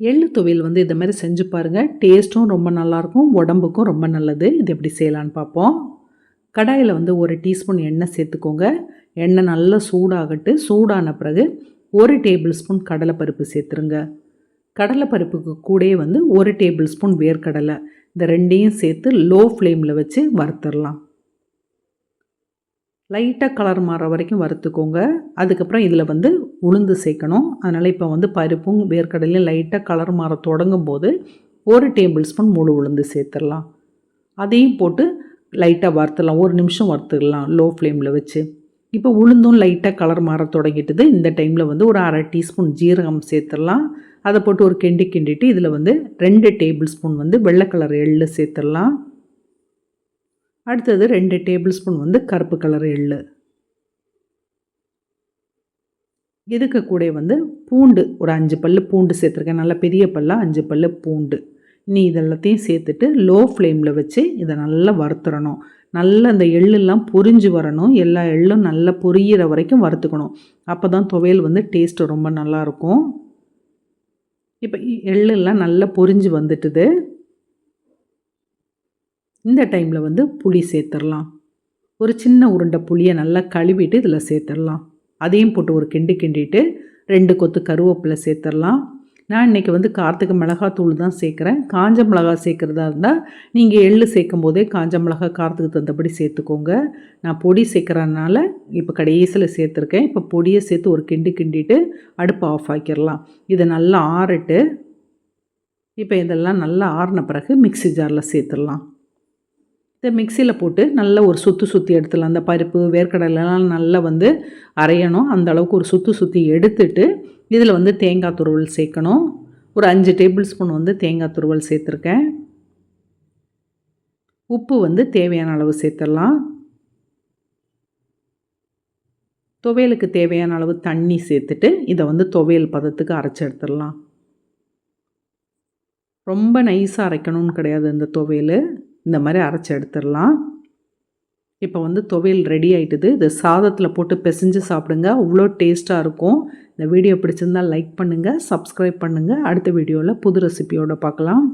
எள்ளு துவையல் வந்து இந்த மாதிரி செஞ்சு பாருங்கள் டேஸ்ட்டும் ரொம்ப நல்லாயிருக்கும். உடம்புக்கும் ரொம்ப நல்லது. இது எப்படி செய்யலான்னு பார்ப்போம். கடாயில் வந்து ஒரு டீஸ்பூன் எண்ணெய் சேர்த்துக்கோங்க. எண்ணெய் நல்லா சூடாகட்டு. சூடான பிறகு ஒரு டேபிள் ஸ்பூன் கடலைப்பருப்பு சேர்த்துருங்க. கடலைப்பருப்புக்கு கூடயே வந்து ஒரு டேபிள் ஸ்பூன் வேர்க்கடலை. இந்த ரெண்டையும் சேர்த்து லோ ஃப்ளேமில் வச்சு வறுத்துடலாம். லைட்டாக கலர் மாற வரைக்கும் வறுத்துக்கோங்க. அதுக்கப்புறம் இதில் வந்து உளுந்து சேர்க்கணும். அதனால் இப்போ வந்து பருப்பும் வேர்க்கடலையும் லைட்டாக கலர் மாற தொடங்கும் போது ஒரு டேபிள் ஸ்பூன் முழு உளுந்து சேர்த்துடலாம். அதையும் போட்டு லைட்டாக வறுத்துடலாம். ஒரு நிமிஷம் வறுத்துடலாம் லோ ஃப்ளேமில் வச்சு. இப்போ உளுந்தும் லைட்டாக கலர் மாற தொடங்கிட்டுது. இந்த டைமில் வந்து ஒரு அரை டீஸ்பூன் ஜீரகம் சேர்த்துடலாம். அதை போட்டு ஒரு கிண்டி கிண்டிட்டு இதில் வந்து ரெண்டு டேபிள் ஸ்பூன் வந்து வெள்ளை கலர் எள்ளு சேர்த்துடலாம். அடுத்தது ரெண்டு டேபிள் ஸ்பூன் வந்து கருப்பு கலர் எள்ளு. இதுக்கு கூட வந்து பூண்டு ஒரு அஞ்சு பல் பூண்டு சேர்த்துருக்கேன். நல்லா பெரிய பல்லாக அஞ்சு பல் பூண்டு. நீ இதெல்லாத்தையும் சேர்த்துட்டு லோ ஃப்ளேமில் வச்சு இதை நல்லா வறுத்துறணும். நல்லா அந்த எள்ளெல்லாம் பொரிஞ்சு வரணும். எல்லா எள்ளும் நல்லா பொரியிற வரைக்கும் வறுத்துக்கணும். அப்போ தான் துவையல் வந்து டேஸ்ட்டு ரொம்ப நல்லாயிருக்கும் இப்போ எள்ளெல்லாம் நல்லா பொரிஞ்சு வந்துட்டுது. இந்த டைமில் வந்து புளி சேர்த்துடலாம் ஒரு சின்ன உருண்டை புளியை நல்லா கழுவிட்டு இதில் சேர்த்துடலாம் அதையும் போட்டு ஒரு கிண்டு கிண்டிட்டு ரெண்டு கொத்து கருவேப்பிலை சேர்த்துடலாம் நான் இன்றைக்கி வந்து காரத்துக்கு மிளகாத்தூள் தான் சேர்க்குறேன். காஞ்ச மிளகா சேர்க்குறதா இருந்தால் நீங்கள் எள்ளு சேர்க்கும் போதே காஞ்ச மிளகா காரத்துக்கு தகுந்தபடி சேர்த்துக்கோங்க. நான் பொடி சேர்க்குறதுனால இப்போ கடைசியில் சேர்த்துருக்கேன். இப்போ பொடியை சேர்த்து ஒரு கிண்டு கிண்டிட்டு அடுப்பு ஆஃப் ஆக்கிடலாம் இதை நல்லா ஆறிட்டு இப்போ இதெல்லாம் நல்லா ஆறின பிறகு மிக்சி ஜாரில் சேர்த்துடலாம் இதை மிக்சியில் போட்டு நல்லா ஒரு சுற்று சுற்றி எடுத்துடலாம். அந்த பருப்பு வேர்க்கடலைலாம் நல்லா வந்து அரையணும். அந்த அளவுக்கு ஒரு சுற்று சுற்றி எடுத்துட்டு இதில் வந்து தேங்காய் துருவல் சேர்க்கணும். ஒரு அஞ்சு டேபிள் ஸ்பூன் வந்து தேங்காய் துருவல் சேர்த்துருக்கேன். உப்பு வந்து தேவையான அளவு சேர்த்துடலாம். துவையலுக்கு தேவையான அளவு தண்ணி சேர்த்துட்டு இதை வந்து துவையல் பதத்துக்கு அரைச்சி எடுத்துடலாம். ரொம்ப நைஸாக அரைக்கணும்னு கிடையாது இந்த துவையல். இந்த மாதிரி அரைச்சி எடுத்துடலாம். இப்போ வந்து துவையல் ரெடி ஆகிட்டுது இது சாதத்தில் போட்டு பிசைஞ்சு சாப்பிடுங்க. அவ்வளோ டேஸ்ட்டாக இருக்கும். இந்த வீடியோ பிடிச்சிருந்தால் லைக் பண்ணுங்கள் சப்ஸ்கிரைப் பண்ணுங்கள் அடுத்த வீடியோவில் புது ரெசிபியோடு பார்க்கலாம்.